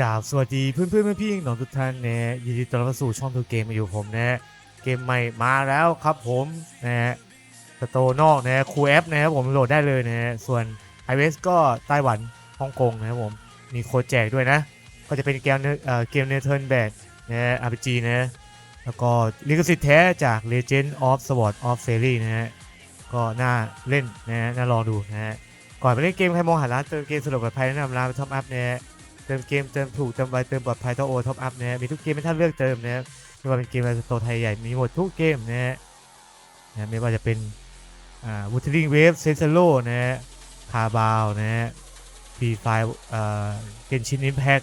กราบสวัสดีเพื่อนเพื่อนๆพี่น้องทุกท่านนะยินดีต้อนรับสู่ช่องทูเกมมาอยู่ผมนะเกมใหม่มาแล้วครับผมนะฮะสโตนอกนะคูแอปนะครับผมโหลดได้เลยนะส่วน iOS ก็ไต้หวันฮ่องกงนะครับผมมีโค้ดแจกด้วยนะ ก็จะเป็นเกมเนเอ่อเกมเนเธอร์แบดนะฮะ RPG นะแล้วก็ลิขสิทธิ์แท้จาก Legend of Sword of Fairy นะฮะก็น่าเล่นนะฮะน่าลองดูนะฮะก่อนไปเล่นเกมใครมองหาร้านเติมเกมสะดวกปลอดภัยแนะนำร้านท็อปอัพนะฮะ เติมเกมเติมถูกเติมไวเติมปลอดภัยต้อโอท็อปอัพนะฮะมีทุกเกมให้ท่านเลือกเติมนะครับไม่ว่าเป็นเกมอะไรโตไทยใหญ่มีหมดทุกเกมนะฮะนะไม่ว่าจะเป็นอ่าวูทริงเวฟเซนเซโลนะฮะคาบาวนะฮะฟีไฟอ่าเกนชินอิมแพค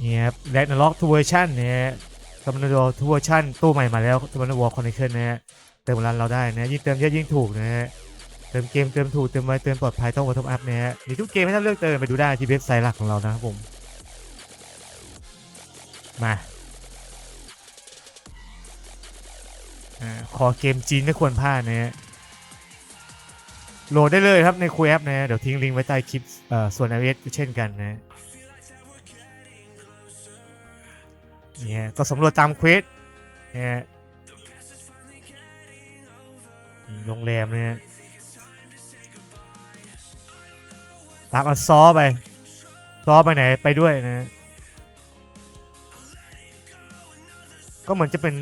เนี่ยครับแลกนาล็อกทูเวอร์ชันนะฮะสมนโดทูเวอร์ชันตู้ใหม่มาแล้วสมนวอลคอนเนคชั่นนะฮะเติมร้านเราได้นะยิ่งเติมเยอะยิ่งถูกนะฮะ ติมเกมเติมถูกเติมไวเติมปลอดภัยต้องกดท็อปอัพนะฮะมีทุกเกมให้ท่านเลือกเติมไปดูได้ที่เว็บไซต์หลักของเรานะครับผม มาขอเกมจีนไม่ควรพลาดนะฮะโหลดได้เลยครับในคุยแอปนะ เดี๋ยวทิ้งลิงก์ไว้ใต้คลิปเอ่อส่วน iOS เช่นกันนะเนี่ยก็สำรวจตามเควสนะฮะโรงแรมเนะ ตามอันซอไป ซอไปไหนไปด้วยนะ ก็เหมือนจะเป็น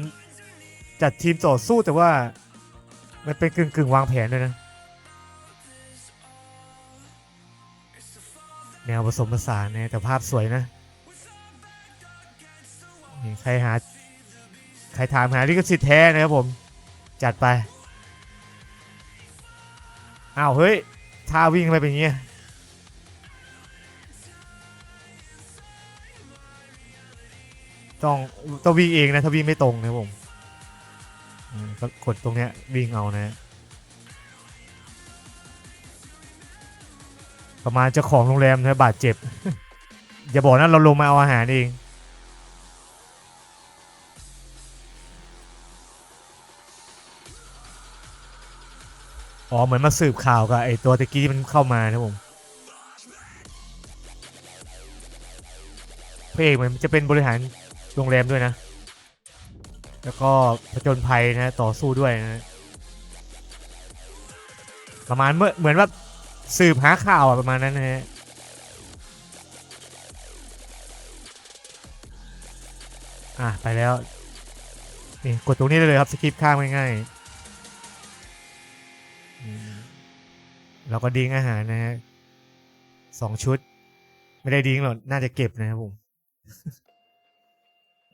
จัดทีมต่อสู้แต่ว่า มันเป็นกึ่งกึ่งวางแผนด้วยนะ แนวผสมผสานนะแต่ภาพสวยนะใครหา ใครถามหาลิขสิทธิ์แท้นะครับผม จัดไป อ้าว เฮ้ยท่าวิ่งไมเป็นอย่างเงี้ย ต้องต้องวิ่งเองนะถ้าวิ่งไม่ตรงนะผมก็กดตรงเนี้ยวิ่งเอานะ ประมาณเจ้าของโรงแรมนะบาดเจ็บ อย่าบอกนะเราลงมาเอาอาหารเองอ๋อเหมือนมาสืบข่าวกับไอตัวตะกี้ที่มันเข้ามานะผมพระเอกเหมือนจะเป็นบริหาร โรงแรมด้วยนะ แล้วก็ผจญภัยนะต่อสู้ด้วยนะประมาณเมื่อเหมือนว่าสืบหาข่าวอะประมาณนั้นนะฮะอะไปแล้วนี่กดตรงนี้ได้เลยครับสกิปข้ามง่ายๆเราก็ดิ้งอาหารนะฮะสองชุด ไม่ได้ดิ้งหรอกน่าจะเก็บนะครับผม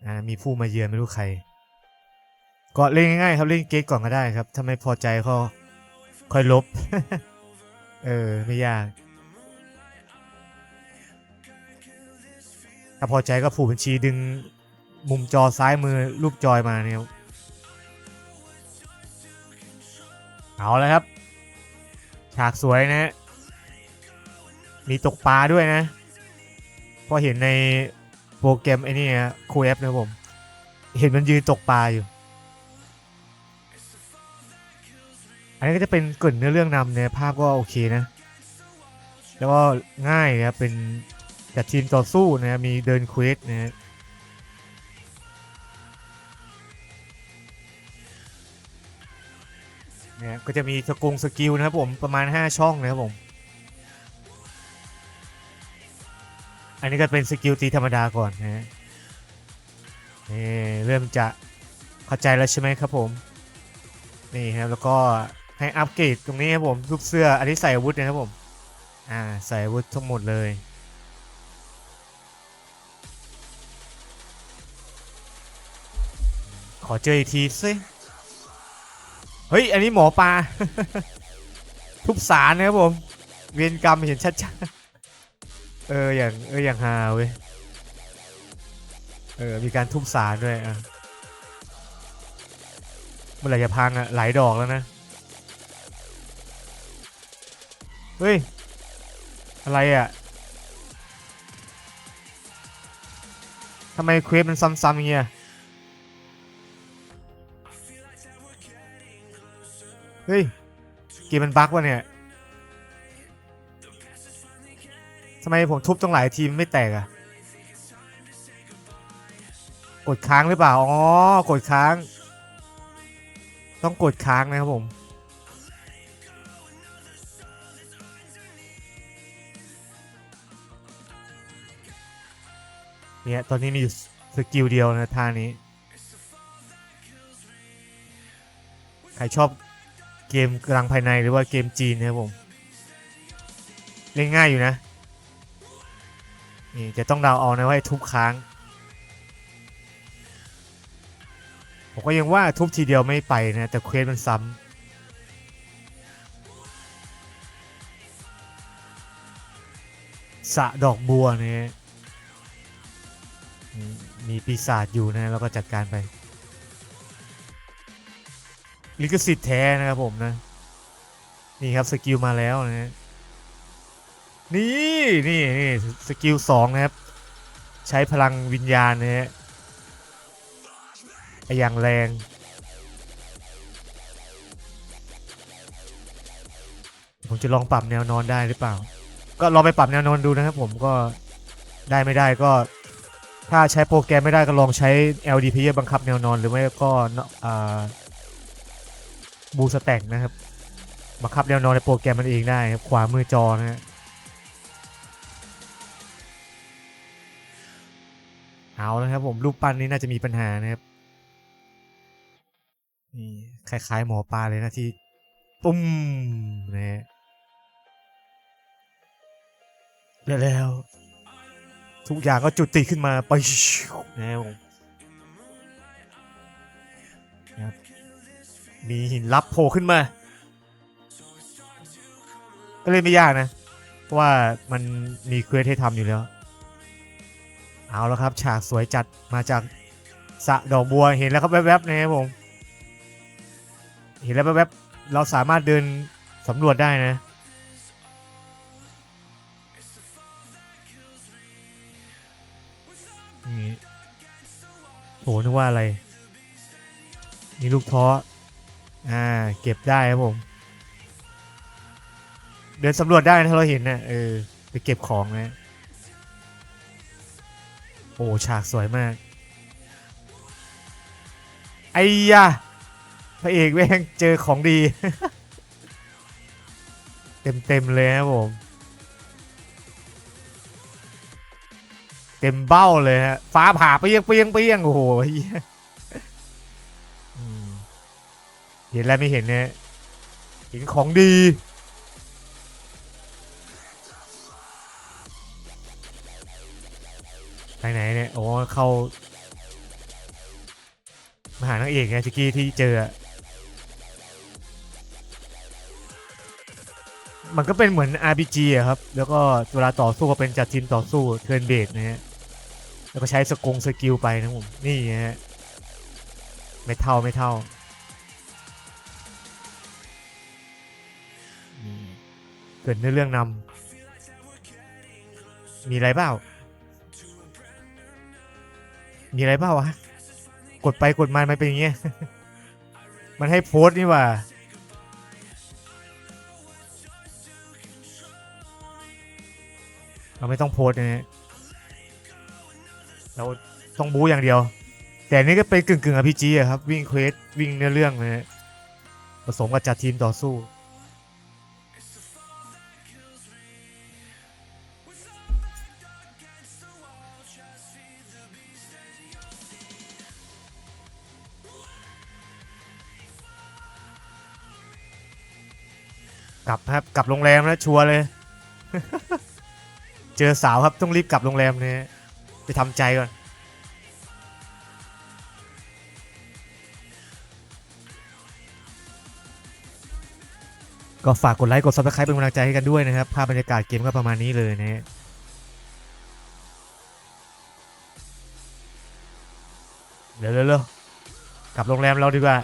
อ่ามีผู้มาเยือนไม่รู้ใคร ก็เล่นง่ายๆครับเล่นเกมก่อนก็ได้ครับถ้าไม่พอใจก็ค่อยลบ เออไม่ยาก ถ้าพอใจก็ผูกบัญชีดึงมุมจอซ้ายมือรูปจอยมาเนี่ยเอาแล้วครับ ฉากสวยนะ มีตกปลาด้วยนะพอเห็นใน โปรแกรมไอ้นี่ฮะคูแอปนะผม เห็นมันยืนตกปลาอยู่ อันนี้ก็จะเป็นกลิ่นเนื้อเรื่องนำเนี่ยภาพก็โอเคนะ แล้วก็ง่ายนะเป็นจัดทีมต่อสู้นะมีเดินเควสนะเนี่ยก็จะมีสกุงสกิลนะครับผมประมาณ 5 ช่องนะครับผม อันนี้ก็เป็นสกิลตีธรรมดาก่อนนะฮะนี่เริ่มจะเข้าใจแล้วใช่ไหมครับผม นี่ครับแล้วก็ให้อัปเกรดตรงนี้ครับผมรูปเสื้ออันนี้ใส่อาวุธนะครับผม อ่าใส่อาวุธทั้งหมดเลยขอเจออีกทีสิ เฮ้ย อันนี้หมอปลา ทุบสารนะครับผม เวียนกรรมเห็นชัดๆ เอออย่างเอออย่างฮาเว้ยเออมีการทุบสารด้วยอะเมื่อไหร่จะพังอะหลายดอกแล้วนะ เฮ้ย อะไรอะทำไมเควสมันซ้ำๆเงี้ยเฮ้ยเกมมันบั๊กวะเนี่ยำไมผมทุบตั้งหลายทีมไม่แตกอะกดค้างหรือเปล่า อ๋อ กดค้าง ต้องกดค้างนะครับผม เนี่ย ตอนนี้มีสกิลเดียวนะท่านี้ ใครชอบเกมกลางภายในหรือว่าเกมจีนนะครับผม เล่นง่ายอยู่นะ นี่จะต้องเดาวเอานะว่าทุบค้าง ผมก็ยังว่าทุบทีเดียวไม่ไปนะ แต่เควสมันซ้ำสะดอกบัวเนี่ยมมีปีศาจอยู่นะแล้วก็จัดการไป ลิขสิทธิ์แท้นะครับผมนะ นี่ครับสกิลมาแล้วนะฮะ นี่นี่นี่สกิลสองนะครับ ใช้พลังวิญญาณนะฮะอย่างแรง ผมจะลองปรับแนวนอนได้หรือเปล่า ก็ลองไปปรับแนวนอนดูนะครับผมก็ได้ไม่ได้ก็ ถ้าใช้โปรแกรมไม่ได้ก็ลองใช้ LD Player บังคับแนวนอนหรือไม่ก็บูสแต็กนะครับบังคับแนวนอนในโปรแกรมมันเองได้ครับขวามือจอนะฮะ เอาแล้วครับผมรูปปั้นนี้น่าจะมีปัญหานะครับนี่คล้ายๆหมอปลาเลยนะที่ปุ้มนะฮะแล้วลวทุกอย่างก็จุติขึ้นมาไปนะครับมนะครับมีหินลับโผล่ขึ้นมา ก็เลยไม่ยากนะ เพราะว่ามันมีเควสให้ทำอยู่แล้ว เอาแล้วครับ ฉากสวยจัดมาจากสะดอกบัวเห็นแล้วครับแวบๆนะครับผม เห็นแล้วแวบๆเราสามารถเดินสำรวจได้นะ นี่โหนึกว่าอะไรมีลูกท้ออ่า เก็บได้ครับผม เดินสำรวจได้นะถ้าเราเห็นนะเออ ไปเก็บของนะ โอ้ฉากสวยมาก ไอ้ยะพระเอกแม่งเจอของดี เต็มเต็มเลยครับผม เต็มเบ้าเลยฮะ ฟ้าผ่าเปียงเปียงเปียงโอ้โหเห็นแล้วไม่เห็นเนี่ยเห็นของดี ไปไหนเนี่ย โอ้เข้ามาหานางเอกไงชิกกี้ที่เจอ มันก็เป็นเหมือน RPG อะครับ แล้วก็เวลาต่อสู้ก็เป็นจัดทีมต่อสู้เทิร์นเบสนะฮะ แล้วก็ใช้สกงสกิลไปนะผม นี่ฮะ ไม่เท่าไม่เท่าเกิดในอเรื่องนำมีอะไรเปล่า มีอะไรเปล่าวะ กดไปกดมามันเป็นอย่างเงี้ย มันให้โพสต์นี่ว่า เราไม่ต้องโพสต์นะฮะเราต้องบู๊อย่างเดียว แต่อันนี่ก็เป็นกึ่งกึ่งอ p g อะครับ วิ่งเควสวิ่งเนื้อเรื่องนะฮะผสมกับจัดทีมต่อสู้ กลับครับกลับโรงแรมแล้วชัวร์เลย เจอสาวครับต้องรีบกลับโรงแรมเนี่ยไปทำใจก่อนก็ฝากกดไลค์กด subscribe เป็นกำลังใจให้กันด้วยนะครับ ภาพบรรยากาศเกมก็ประมาณนี้เลยนะฮะเร็วเร็วๆกลับโรงแรมเราดีกว่า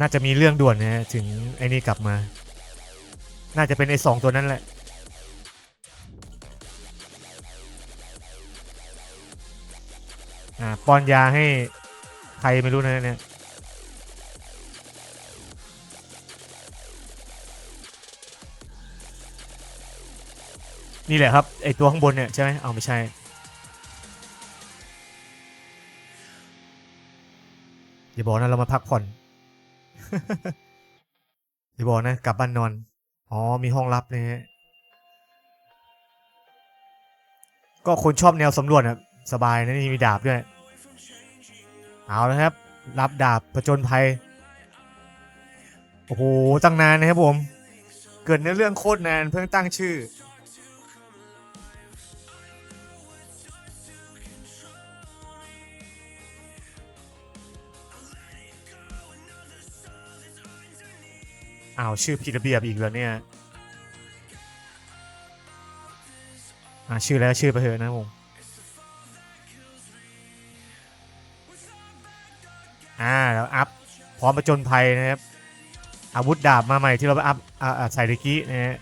น่าจะมีเรื่องด่วนนะถึงไอ้นี่กลับมา น่าจะเป็นไอ้สองตัวนั้นแหละ อ่าป้อนยาให้ใครไม่รู้นะเนี่ยนี่แหละครับไอตัวข้างบนเนี่ยใช่ไหมเอาไม่ใช่ อย่าบอกนะเรามาพักผ่อน อย่าบอกนะ กลับบ้านนอน อ๋อ มีห้องลับนะฮะก็คนชอบแนวสำรวจอะสบายนะนี่มีดาบด้วย เอาแล้วครับ รับดาบผจญภัย โอ้โห ตั้งนานนะครับผม เกิดในเรื่องโคตรนานเพิ่งตั้งชื่อ อ้าวชื่อผิดระเบียบอีกแล้วเนี่ยอ่าชื่อแล้วชื่อไปเถอะนะผมอ่าแล้วอัพพร้อมประจนภัยนะครับอาวุธดาบมาใหม่ที่เราไปอัพอ่าอ่าใส่ตะกี้นะฮะ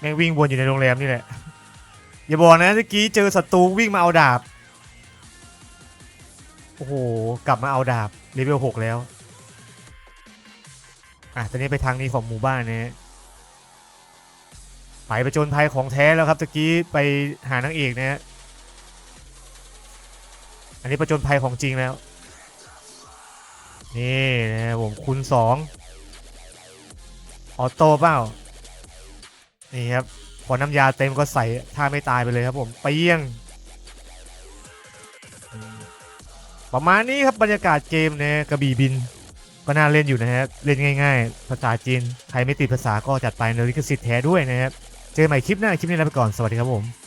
แม่งวิ่งวนอยู่ในโรงแรมนี่แหละ อย่าบอกนะตะกี้เจอศัตรูวิ่งมาเอาดาบ โอ้โห กลับมาเอาดาบเลเวลหกแล้ว อะ ตอนนี้ไปทางนี้ของหมู่บ้านนะฮะไปประจนภัยของแท้แล้วครับตะกี้ไปหานางเอกนะฮะ อันนี้ประจนภัยของจริงแล้ว นี่นะผมคูณสองออโต้เปล่า นี่ครับ อน้ำยาเต็มก็ใส่ถ้าไม่ตายไปเลยครับผมเปียง ประมาณนี้ครับบรรยากาศเกมนะกระบี่บิน ก็น่าเล่นอยู่นะฮะเล่นง่าย ๆ ภาษาจีน ใครไม่ติดภาษาก็จัดไปในลิขสิทธิ์แท้ด้วยนะครับ เจอกันใหม่คลิปหน้าคลิปนี้ลาไปก่อนสวัสดีครับผม